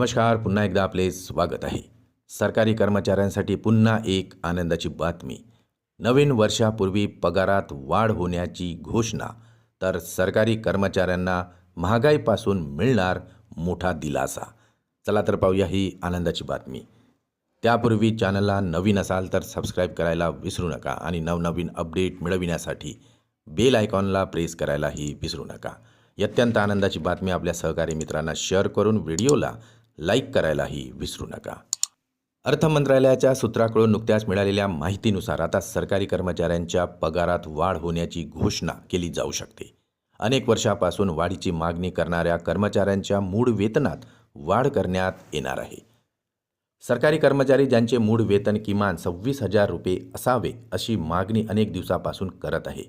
नमस्कार पुन्हा एकदा आपले स्वागत आहे. सरकारी कर्मचाऱ्यांसाठी पुन्हा एक आनंदाची बातमी. नवीन वर्षापूर्वी पगारात वाढ होण्याची घोषणा तर सरकारी कर्मचाऱ्यांना महागाईपासून मिळणार मोठा दिलासा. चला तर पाहूया ही आनंदाची बातमी. त्यापूर्वी चॅनलला नवीन असाल तर सबस्क्राईब करायला विसरू नका आणि नवनवीन अपडेट मिळविण्यासाठी बेल आयकॉनला प्रेस करायलाही विसरू नका. अत्यंत आनंदाची बातमी आपल्या सहकारी मित्रांना शेअर करून व्हिडिओला लाईक करायलाही विसरू नका. अर्थ मंत्रालयाच्या सूत्राकडून नुकत्याच मिळालेल्या माहितीनुसार आता सरकारी कर्मचाऱ्यांच्या पगारात वाढ होण्याची घोषणा केली जाऊ शकते. अनेक वर्षापासून वाढीची मागणी करणाऱ्या कर्मचाऱ्यांच्या मूळ वेतनात वाढ करण्यात येणार आहे. सरकारी कर्मचारी ज्यांचे मूळ वेतन किमान सव्वीस हजार रुपये असावे अशी मागणी अनेक दिवसापासून करत आहे.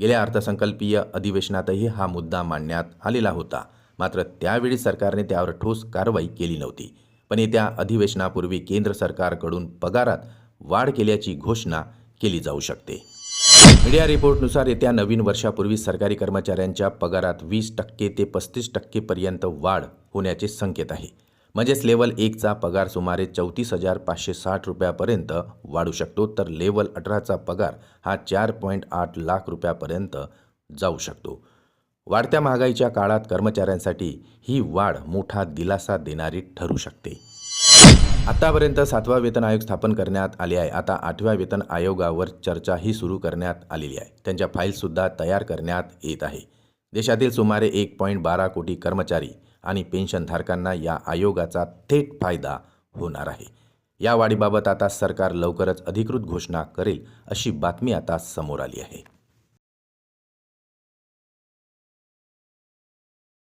गेल्या अर्थसंकल्पीय अधिवेशनातही हा मुद्दा मांडण्यात आलेला होता. मात्र त्यावेळी सरकारने त्यावर ठोस कारवाई केली नव्हती. पण येत्या अधिवेशनापूर्वी केंद्र सरकारकडून पगारात वाढ केल्याची घोषणा केली जाऊ शकते. मीडिया रिपोर्टनुसार येत्या नवीन वर्षापूर्वी सरकारी कर्मचाऱ्यांच्या पगारात वीस टक्के ते पस्तीस टक्केपर्यंत वाढ होण्याचे संकेत आहे. म्हणजेच लेवल एकचा पगार सुमारे चौतीस हजार पाचशे साठ रुपयापर्यंत वाढू शकतो तर लेवल अठराचा पगार हा चार पॉईंट आठ लाख रुपयापर्यंत जाऊ शकतो. वाढत्या महागाईच्या काळात कर्मचाऱ्यांसाठी ही वाढ मोठा दिलासा देणारी ठरू शकते. आतापर्यंत सातवा वेतन आयोग स्थापन करण्यात आले आहे. आता आठव्या वेतन आयोगावर चर्चाही सुरू करण्यात आलेली आहे. त्यांच्या फाईलसुद्धा तयार करण्यात येत आहे. देशातील सुमारे एक पॉईंट बारा कोटी कर्मचारी आणि पेन्शनधारकांना या आयोगाचा थेट फायदा होणार आहे. या वाढीबाबत आता सरकार लवकरच अधिकृत घोषणा करेल अशी बातमी आता समोर आली आहे.